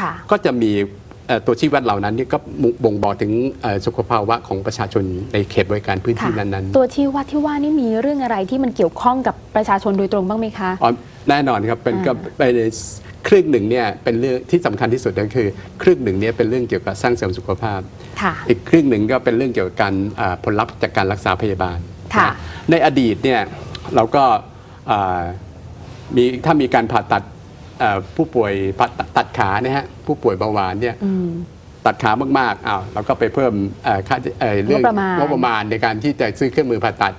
ค่ะก็จะมีเอ่อตัวชี้วัดเหล่านั้นเนี่ยก็บ่งบอกถึงเอ่อสุขภาวะของประชาชนในเขตบริการพื้นที่ค่ะนั้นตัวที่วัดที่ว่านี่มีเรื่องอะไรที่มันเกี่ยวข้องกับประชาชนโดยตรงบ้างไหมคะๆอ๋อแน่นอนครับเป็นอ่าก็เป็นครึ่งหนึ่งเนี่ยเป็นเรื่องที่สำคัญที่สุดก็คือ ครึ่งหนึ่งเนี่ยเป็นเรื่องเกี่ยวกับสร้างเสริมสุขภาพค่ะอีกครึ่งหนึ่งก็เป็นเรื่องเกี่ยวกับการอ่าผลลัพธ์จากการรักษาพยาบาลค่ะนะในอดีตเนี่ยเราก็อ่ามีถ้ามีการผ่าตัดอ่า ผู้ป่วยผ่าตัดตัดขานะฮะผู้ป่วยเบาหวานเนี่ยอืมตัดขามากๆอ้าวเราก็ไปเพิ่มเอ่อค่าเอ่อเรื่องงบประมาณงบประมาณในการที่จะซื้อเครื่องมือผ่าตัด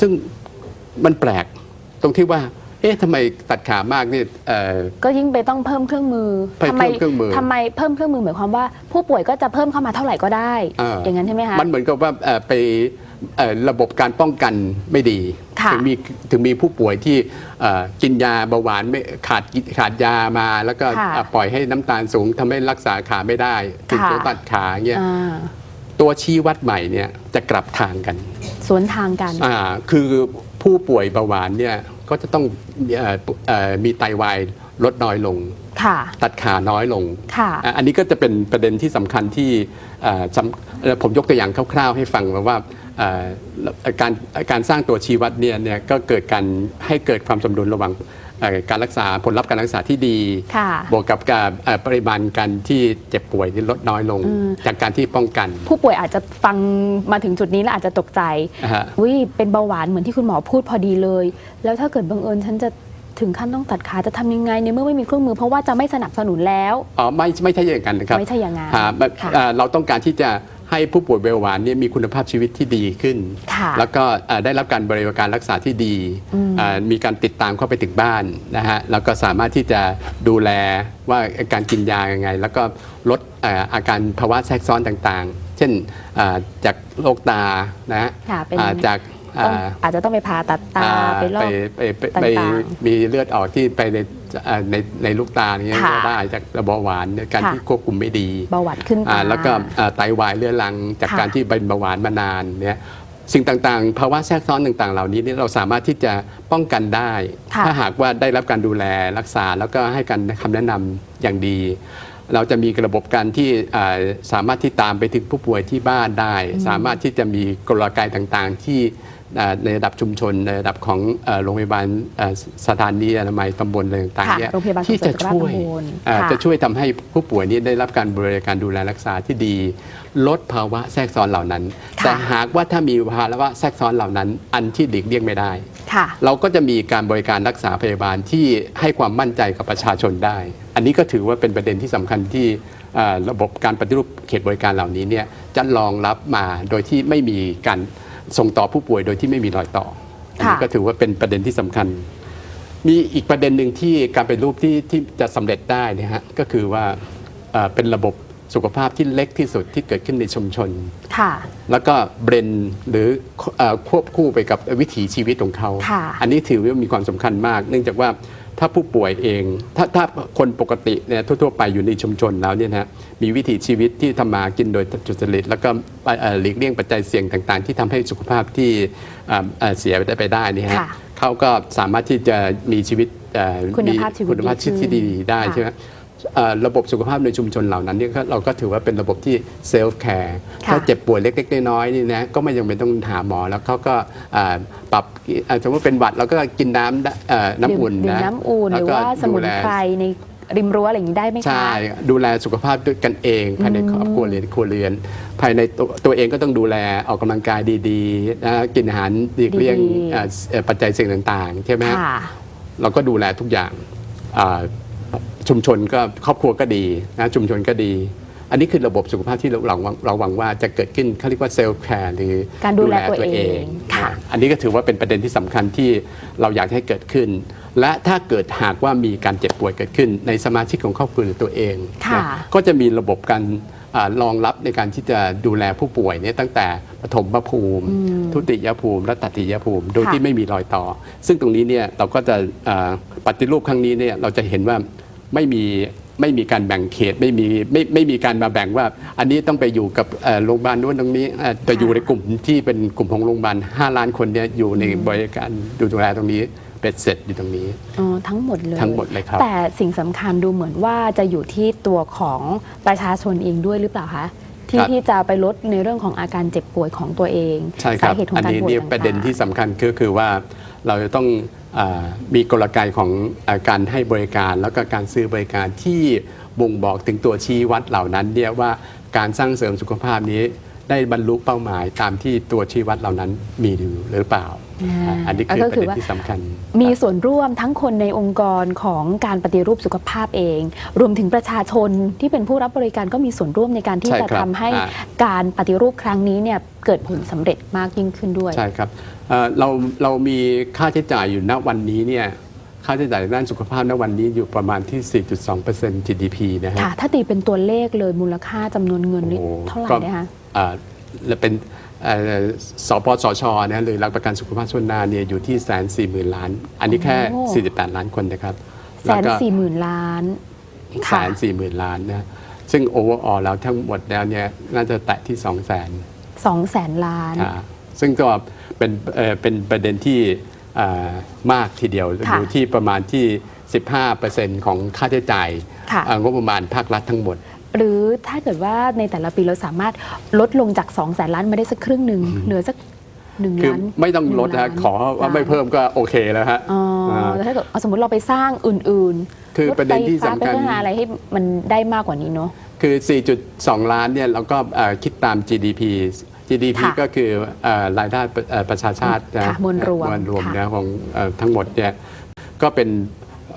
ซึ่งมันแปลกตรงที่ว่า เอ๊ะทำไมตัดขามากเนี่ยเอ่อก็ยิ่งไปต้องเพิ่มเครื่องมือเพิ่มทำไมเครื่องมือทำไมเพิ่มเครื่องมือหมายความว่า ผู้ป่วยก็จะเพิ่มเข้ามาเท่าไหร่ก็ได้เออออย่างนั้นใช่ไหมคะมันเหมือนกับว่าเอ่อไปเอ่อระบบการป้องกันไม่ดีค่ะ ถึงมีถึงมีผู้ป่วยที่เอ่อกินยาเบาหวานไม่ขาดขาดยามา แล้วก็ค่ะเอ่อปล่อยให้น้ำตาลสูงทำให้รักษาขาไม่ได้ถึงค่ะต้องตัดขาเงี้ยอ่าตัวชี้วัดใหม่เนี่ยจะกลับทางกัน สวนทางกันอ่าคือผู้ป่วยเบาหวานเนี่ยก็จะต้องเอ่อเอ่อมีไตวายลดน้อยลงค่ะตัดขาน้อยลงค่ะอะอันนี้ก็จะเป็นประเด็นที่สำคัญที่เอ่อสำเอ่อผมยกตัวอย่างคร่าวๆ ให้ฟังว่าเอ่อ การการสร้างตัวชี้วัดเนี่ยเนี่ยก็เกิดการให้เกิดความสมดุลระหว่างเอ่อการรักษาผลลัพธ์การรักษาที่ดีค่ะบวกกับการเอ่อปริมาณการที่เจ็บป่วยที่ลดน้อยลงอืมจากการที่ป้องกัน ผู้ป่วยอาจจะฟังมาถึงจุดนี้แล้วอาจจะตกใจนะฮะวิเป็นเบาหวานเหมือนที่คุณหมอพูดพอดีเลย แล้วถ้าเกิดบังเอิญฉันจะถึงขั้นต้องตัดขาจะทำยังไงในเมื่อไม่มีเครื่องมือเพราะว่าจะไม่สนับสนุนแล้วอ๋อไม่ไม่ใช่อย่างนั้นนะครับไม่ใช่อย่างนั้นอ่าแบบค่ะอ่าเราต้องการที่จะ ให้ผู้ป่วยเบาหวานเนี่ยมีคุณภาพชีวิตที่ดีขึ้นค่ะแล้วก็อ่าได้รับการบริการรักษาที่ดีอืมอ่ามีการติดตามเข้าไปถึงบ้านนะฮะแล้วก็สามารถที่จะดูแลว่าการกินยายังไง แล้วก็ลดอ่าอาการภาวะแทรกซ้อนต่างๆ เช่นอ่าจากโรคตานะฮะค่ะเป็นอ่าจากต้องอ่าอาจจะต้องไปผ่าตัดตาอ่าไปลอกไปไปไปต่างๆมีเลือดออกที่ไปในอ่า ในในลูกตาอย่างเงี้ยค่ะก็ได้จากระบบหวานเนี่ยการค่ะ ที่ควบคุมไม่ดีเบาหวานขึ้นอ่าตาแล้วก็อ่าไตวายเรื้อรังจากค่ะการที่เป็นเบาหวานมานานเนี่ยสิ่งต่างๆ ภาวะแทรกซ้อนต่างๆ เหล่านี้เนี่ยเราสามารถที่จะป้องกันได้ ค่ะถ้าหากว่าได้รับการดูแลรักษาแล้วก็ให้การคำแนะนำอย่างดี เราจะมีระบบการที่อ่าสามารถที่ตามไปถึงผู้ป่วยที่บ้านได้ สามารถที่จะมีกลไกต่างๆ ที่อ่าในระดับชุมชนในระดับของเอ่อโรงพยาบาลเอ่อสถานีอนามัยตำบลอะไรต่างค่ะๆเนี่ยโรงพยาบาลที่จะส่งเสริมช่วยสุขภาพตำบลอ่าค่ะจะช่วยทำให้ผู้ป่วยนี้ได้รับการบริการดูแลรักษาที่ดี ลดภาวะแทรกซ้อนเหล่านั้นค่ะแต่หากว่าถ้ามีภาวะแทรกซ้อนเหล่านั้น อันที่หลีกเลี่ยงไม่ได้ค่ะ เราก็จะมีการบริการรักษาพยาบาลที่ให้ความมั่นใจกับประชาชนได้ อันนี้ก็ถือว่าเป็นประเด็นที่สำคัญที่เอ่อระบบการปฏิรูปเขตบริการเหล่านี้เนี่ยจะรองรับมาโดยที่ไม่มีการส่งต่อผู้ป่วยโดยที่ไม่มีรอยต่ออันนี้ค่ะก็ถือว่าเป็นประเด็นที่สำคัญ มีอีกประเด็นหนึ่งที่การเป็นรูปที่ที่จะสำเร็จได้เนะฮะก็คือว่าเอ่อเป็นระบบสุขภาพที่เล็กที่สุดที่เกิดขึ้นในชุมชนค่ะ แล้วก็เบรนหรือเอ่อควบคู่ไปกับวิถีชีวิตของเขาค่ะอันนี้ถือว่ามีความสำคัญมาก เนื่องจากว่าถ้าผู้ป่วยเอง ถ้าถ้าคนปกติเนี่ยทั่วๆไปอยู่ในชุมชนแล้วเนี่ยนะฮะมีวิถีชีวิตที่ทำมากินโดยจุจริต แล้วก็เอ่อหลีกเลี่ยงปัจจัยเสี่ยงต่างๆ ที่ทำให้สุขภาพที่เอ่อเอ่อเสียไปได้ไปได้เนี่ยฮะค่ะเขาก็สามารถที่จะมีชีวิตเอ่อคุณมีภาพชีวิตคุณภาพชีวิตที่ดีดีขึ้นได้ค่ะใช่ไหมเอ่อ ระบบสุขภาพในชุมชนเหล่านั้นเนี่ยก็เราก็ถือว่าเป็นระบบที่เซลฟ์แคร์ค่ะถ้าเจ็บป่วยเล็กๆน้อยๆนี่นะก็ไม่จำเป็นต้องหาหมอแล้วเขาก็อ่าปรับอ่าสมมติเป็นหวัดเราก็กินน้ำได้เอ่อน้ำอุ่นดื่มนะน้ำอุ่นหแล้รือก็ว่าสมุนดูแลไพรในริมรั้วอะไรอย่างนี้ได้ไหมคะ ใช่ ดูแลสุขภาพด้วยกันเองภายในครอบครัวเรือนครัวเรือน ภายในตัวตัวเองก็ต้องดูแลออกกำลังกายดีๆนะกินอาหารหลีกเลี่ยงดีๆเอ่อเอ่อปัจจัยเสี่ยงต่างๆ ใช่ไหมฮะค่ะเราก็ดูแลทุกอย่างอ่า ชุมชนก็ครอบครัวก็ดีนะชุมชนก็ดี อันนี้คือระบบสุขภาพที่เราเราหวังเราหวังว่าจะเกิดขึ้นเขาเรียกว่าเซลฟ์แคร์หรือการดูแลตัวเองค่ะนะอันนี้ก็ถือว่าเป็นประเด็นที่สำคัญที่เราอยากให้เกิดขึ้น และถ้าเกิดหากว่ามีการเจ็บป่วยเกิดขึ้น ในสมาชิกของครอบครัวหรือตัวเองค่ะนะก็จะมีระบบการอารองรับในการที่จะดูแลผู้ป่วยเนี่ยตั้งแต่ปฐมภูมิ ทุติยภูมิและตติยภูมิ โดยค่ะที่ไม่มีรอยต่อ ซึ่งตรงนี้เนี่ยเราก็จะอ่าปฏิรูปครั้งนี้เนี่ยเราจะเห็นว่า ไม่มีไม่มีการแบ่งเขตไม่มีไม่ไม่มีการมาแบ่งว่า อันนี้ต้องไปอยู่กับเอ่อโรงพยาบาลนู้นตรงนี้เอ่อแต่อยู่ในกลุ่มที่เป็นกลุ่มของโรงพยาบาล5ล้านคนเนี่ยอยู่ในบริการดูแลตรงนี้เบ็ดเสร็จอยู่ตรงนี้อ๋อทั้งหมดเลยทั้งหมดเลยครับ แต่สิ่งสำคัญดูเหมือนว่าจะอยู่ที่ตัวของประชาชนเองด้วยหรือเปล่าคะที่ครับที่จะไปลดในเรื่องของอาการเจ็บป่วยของตัวเองใช่ครับสาเหตุของอันการนี้ป่วยเนี่ยต่างๆประเด็นที่สำคัญก็คือว่าเราจะต้องอา มีกลไกของอการให้บริการแล้วก็การซื้อบริการที่บ่งบอกถึงตัวชี้วัดเหล่านั้นเนี่ยว่าการสร้างเสริมสุขภาพนี้ได้บรรลุเป้าหมายตามที่ตัวชี้วัดเหล่านั้นมีอยู่หรือเปล่า อ่าอันนี้คือก็ประคือเด็นว่าที่สำคัญ มีส่วนร่วมทั้งคนในองค์กรของการปฏิรูปสุขภาพเอง รวมถึงประชาชนที่เป็นผู้รับบริการก็มีส่วนร่วมในการที่ใช่จะครับทำให้อ่าการปฏิรูปครั้งนี้เนี่ยเกิดผลสำเร็จมากยิ่งขึ้นด้วย ใช่ครับเอ่อเราเรามีค่าใช้จ่ายอยู่ณวันนี้เนี่ยค่าใช้จ่ายด้านสุขภาพณวันนี้อยู่ประมาณที่ 4.2% GDP นะฮะค่ะถ้าตีเป็นตัวเลขเลยมูลค่าจำนวนเงินนี่โอ้โหเท่าไหร่ก็นะคะอ่าและเป็นเอ่อ สปสชนะหรือหลักประกันสุขภาพส่วนหน้าเนี่ยอยู่ที่แสนสี่หมื่นล้าน อันนี้แค่โอ้48 ล้านคนนะครับแสนสี่หมื่นล้านแสค่ะนสี่หมื่นล้านนะซึ่งโอเวอร์ออแล้วทั้งหมดแล้วเนี่ยน่าจะแตะที่2 0 0 0 0 0สองแสนล้านอ่าซึ่งก็เป็นเอ่อเป็นประเด็นที่อ่ามากทีเดียวค่ะอยู่ที่ประมาณที่ 15%ของค่าใช้จ่ายค่ะอ่างบประมาณภาครัฐทั้งหมด หรือถ้าเกิดว่าในแต่ละปีเราสามารถลดลงจาก2องแสนล้านมาได้สักครึ่งหนึ่งเหลือสักหนึ่งคือล้าน ไม่ต้องลดหนึ่นะล้านขอว่าไม่ล้นเพิ่มก็โอเคแล้วฮะอ๋ออาแล้วถ้าเกิดเอาสมมติเราไปสร้างอื่นๆคือประเด็นที่ถไฟฟ้าสำคัญไปพัฒนาอะไรให้มันได้มากกว่านี้เนาะ คือ 4.2 ล้านเนี่ยเราก็เอ่อคิดตาม GDP GDP ค่ะก็คือเอ่อรายได้ประเอ่อประชาชาตินะค่ะมวลรวมมวลรวมค่ะ นะของเอ่อทั้งหมดเนี่ยก็เป็น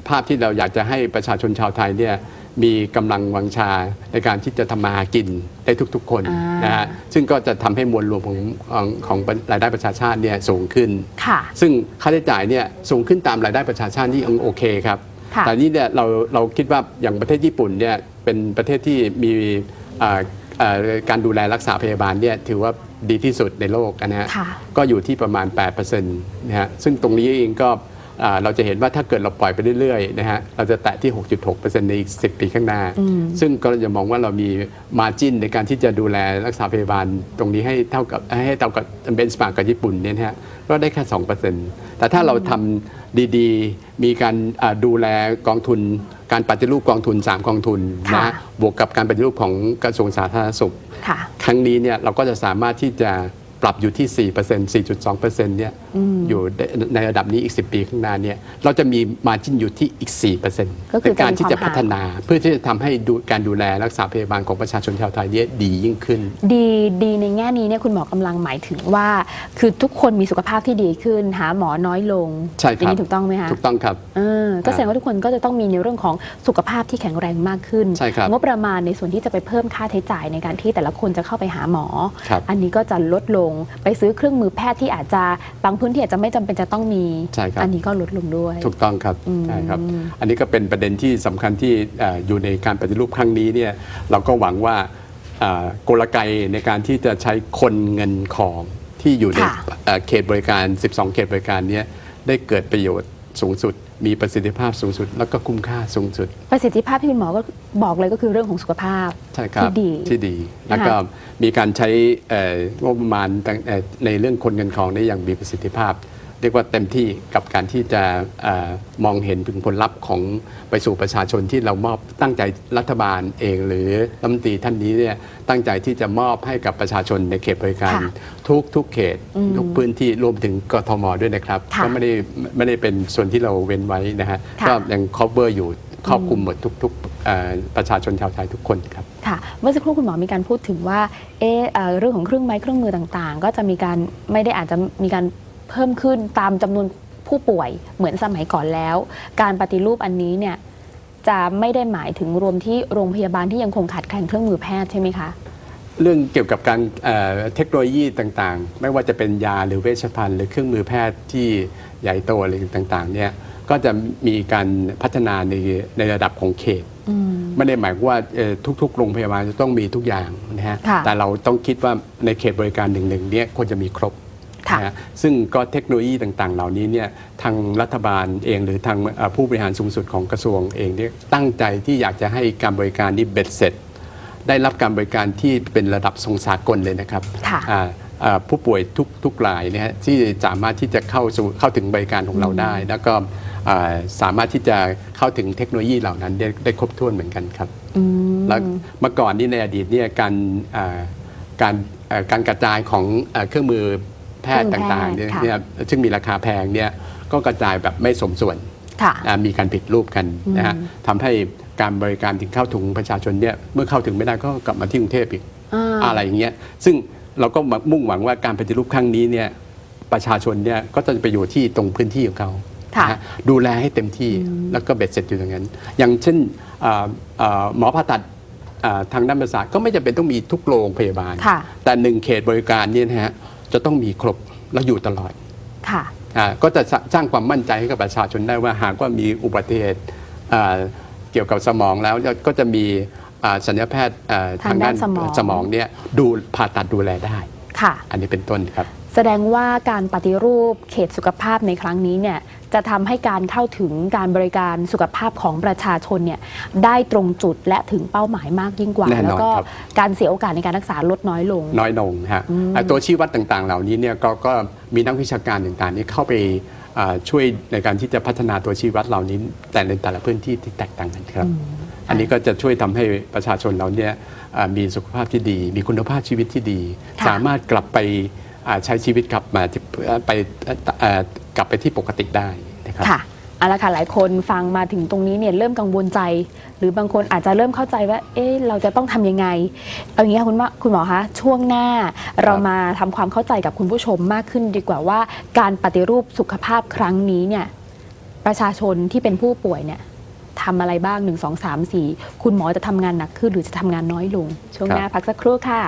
ภาพที่เราอยากจะให้ประชาชนชาวไทยเนี่ยมีกำลังวังชาในการที่จะทำมาหากินได้ทุกๆคนอ่านนะฮะซึ่งก็จะทำให้มวลรวมของของของรายได้ประชาชาติเนี่ยสูงขึ้นค่ะซึ่งค่าใช้จ่ายเนี่ยสูงขึ้นตามรายได้ประชาชาตินี่ยังโอเคครับค่ะแต่นี่เนี่ยเราเราคิดว่าอย่างประเทศญี่ปุ่นเนี่ยเป็นประเทศที่มีอ่าอ่าการดูแลรักษาพยาบาลเนี่ยถือว่าดีที่สุดในโลกนะฮะค่ะก็อยู่ที่ประมาณ 8%นะฮะซึ่งตรงนี้เองก็อ่า เราจะเห็นว่าถ้าเกิดเราปล่อยไปเรื่อยๆนะฮะเราจะแตะที่ 6.6%ในอีก 10 ปีข้างหน้าอืมซึ่งก็จะมองว่าเรามีมาจินในการที่จะดูแลรักษาพยาบาลตรงนี้ให้เท่ากับให้เท่ากับเบนสมาร์กกับญี่ปุ่นเนี่ยนะฮะก็ได้แค่ 2%แต่ถ้าเราทำดีๆ มีการอ่าดูแลกองทุน การปฏิรูปกองทุน 3 กองทุนค่ะนะฮะบวกกับการปฏิรูปของกระทรวงสาธารณสุขค่ะครั้งนี้เนี่ยเราก็จะสามารถที่จะปรับอยู่ที่ 4% 4.2%เนี่ย อืมอยู่ในระดับนี้อีก 10 ปีข้างหน้าเนี่ยเราจะมีมาจินอยู่ที่อีก 4%ก็คือในการที่จะจะมีความพัฒนาเพื่อที่จะทำให้ดูการดูแลรักษาพยาบาลของประชาชนชาวไทยเนี่ยดียิ่งขึ้น ดีดีในแง่นี้เนี่ยคุณหมอกำลังหมายถึงว่า คือทุกคนมีสุขภาพที่ดีขึ้น หาหมอน้อยลงใช่ครับอย่างนี้ถูกต้องไหมคะถูกต้องครับเออก็แสดงว่าทุกคนก็จะต้องมีในเรื่องของสุขภาพที่แข็งแรงมากขึ้นใช่ครับงบประมาณในส่วนที่จะไปเพิ่มค่าใช้จ่ายในการที่แต่ละคนจะเข้าไปหาหมอครับอันนี้ก็จะลดลงไปซื้อเครื่องมือแพทย์ที่อาจจะบางพื้นที่อาจจะไม่จำเป็นจะต้องมี ใช่ครับ อันนี้ก็ลดลงด้วย ถูกต้องครับอืมใช่ครับ อันนี้ก็เป็นประเด็นที่สำคัญที่เอ่ออยู่ในการปฏิรูปครั้งนี้เนี่ยเราก็หวังว่าเอ่อกลไกในการที่จะใช้คนเงินของที่อยู่ในค่ะ เอ่อเขตบริการ 12 เขตบริการเนี้ได้เกิดประโยชน์สูงสุด มีประสิทธิภาพสูงสุด แล้วก็คุ้มค่าสูงสุด ประสิทธิภาพที่คุณหมอก็บอกเลยก็คือเรื่องของสุขภาพใช่ครับที่ดี ที่ดี แล้วก็มีการใช้เอ่องบประมาณต่างเอ่อในเรื่องคนเงินของได้อย่างมีประสิทธิภาพ เรียกว่าเต็มที่กับการที่จะเออมองเห็นถึงผลลัพธ์ของไปสู่ประชาชนที่เรามอบตั้งใจรัฐบาลเอง หรือรัฐมนตรีท่านนี้เนี่ยตั้งใจที่จะมอบให้กับประชาชนในเขตบริการค่ะทุกทุกเขตอืมทุกพื้นที่รวมถึงกทมด้วยนะครับค่ะก็ไม่ได้ไม่ได้เป็นส่วนที่เราเว้นไว้นะฮะค่ะก็ยัง cover อยู่ครอบคลุมหมดทุกๆเอ่อประชาชนชาวไทยทุกคนครับค่ะเมื่อสักครู่คุณหมอมีการพูดถึงว่าเอะเอ่อเรื่องของเครื่องไม้เครื่องมือต่างๆ ก็จะมีการไม่ได้อาจจะมีการ เพิ่มขึ้นตามจำนวนผู้ป่วยเหมือนสมัยก่อนแล้ว การปฏิรูปอันนี้เนี่ยจะไม่ได้หมายถึงรวมที่โรงพยาบาลที่ยังคงขาดแคลนเครื่องมือแพทย์ใช่ไหมคะ เรื่องเกี่ยวกับการเอ่อเทคโนโลยีต่างๆ ไม่ว่าจะเป็นยาหรือเวชภัณฑ์หรือเครื่องมือแพทย์ที่ใหญ่โตอะไรต่างๆเนี่ยก็จะมีการพัฒนาในในระดับของเขตอืมไม่ได้หมายความว่าเอ่อทุกๆ โรงพยาบาลจะต้องมีทุกอย่างนะฮะค่ะแต่เราต้องคิดว่าในเขตบริการหนึ่งๆเนี่ยควรจะมีครบค่ะ นะฮะซึ่งก็เทคโนโลยีต่างๆ เหล่านี้เนี่ยทางรัฐบาลเองหรือทางเอ่อผู้บริหารสูงสุดของกระทรวงเองเนี่ยตั้งใจที่อยากจะให้การบริการนี้เบ็ดเสร็จ ได้รับการบริการที่เป็นระดับทรงสากลเลยนะครับค่ะอ่าเอ่อผู้ป่วยทุกทุกรายเนี่ยฮะที่สามารถที่จะเข้าสู่เข้าถึงบริการของเราได้ แล้วก็เอ่อสามารถที่จะเข้าถึงเทคโนโลยีเหล่านั้นได้ได้ครบถ้วนเหมือนกันครับอืมแล้วเมื่อก่อนนี่ในอดีตเนี่ยการเอ่อการเอ่อการกระจายของเอ่อเครื่องมือ แพทย์เครื่องแพทย์ต่างๆเนี่ยค่ะเนี่ยซึ่งมีราคาแพงเนี่ยก็กระจายแบบไม่สมส่วนค่ะอ่ามีการผิดรูปกันนะฮะอืมทำให้การบริการถึงเข้าถึงประชาชนเนี่ยเมื่อเข้าถึงไม่ได้ก็กลับมาที่กรุงเทพอีกอ่าอะไรอย่างเงี้ยซึ่งเราก็มุ่งหวังว่าการปฏิรูปครั้งนี้เนี่ยประชาชนเนี่ยก็จะไปอยู่ที่ตรงพื้นที่ของเขาค่ะนะฮะดูแลให้เต็มที่แล้วก็เบ็ดเสร็จอยู่ตรงนั้น อย่างเช่นอ่าอ่าหมอผ่าตัดอ่าทางด้านประสาทก็ไม่จำเป็นต้องมีทุกโรงพยาบาลค่ะแต่หนึ่งเขตบริการเนี่ยนะฮะ จะต้องมีครบแล้วอยู่ตลอดค่ะอ่าก็จะสสร้างความมั่นใจให้กับประชาชนได้ว่าหากว่ามีอุบัติเหตุอ่าเกี่ยวกับสมองแล้วก็จะมีอ่าสัญญาแพทย์อ่าทางด้านสมองสมองเนี่ยดูผ่าตัดดูแลได้ ค่ะ อันนี้เป็นต้นครับ แสดงว่าการปฏิรูปเขตสุขภาพในครั้งนี้เนี่ยจะทำให้การเข้าถึงการบริการสุขภาพของประชาชนเนี่ยได้ตรงจุดและถึงเป้าหมายมากยิ่งกว่าแน่นอนแล้วก็ครับการเสียโอกาสในการรักษาลดน้อยลง น้อยลงฮะอืมอ่าตัวชี้วัดต่างๆ เหล่านี้เนี่ยก็ก็มีนักวิชาการต่างๆนี้เข้าไปอ่า ช่วยในการที่จะพัฒนาตัวชี้วัดเหล่านี้ แต่ในแต่ละพื้นที่ที่แตกต่างกันครับ อันนี้ก็จะช่วยทำให้ประชาชนเราเนี่ยอ่ามีสุขภาพที่ดี มีคุณภาพชีวิตที่ดีค่ะสามารถกลับไปอ่าใช้ชีวิตกลับมาที่ไปเอ่อเอ่อกลับไปที่ปกติได้นะครับค่ะ เอาละค่ะหลายคนฟังมาถึงตรงนี้เนี่ยเริ่มกังวลใจ หรือบางคนอาจจะเริ่มเข้าใจว่า เอ๊ะเราจะต้องทํำยังไง เอาอย่างนี้คุณหมอคุณหมอคะช่วงหน้าเรามาทำความเข้าใจกับคุณผู้ชมมากขึ้นดีกว่าว่า การปฏิรูปสุขภาพครั้งนี้เนี่ยประชาชนที่เป็นผู้ป่วยเนี่ยทำอะไรบ้างหนึ่งสองสามสี่คุณหมอจะทำงานหนักขึ้นหรือจะทำงานน้อยลง ช่วงหน้าพักสักครู่ค่ะ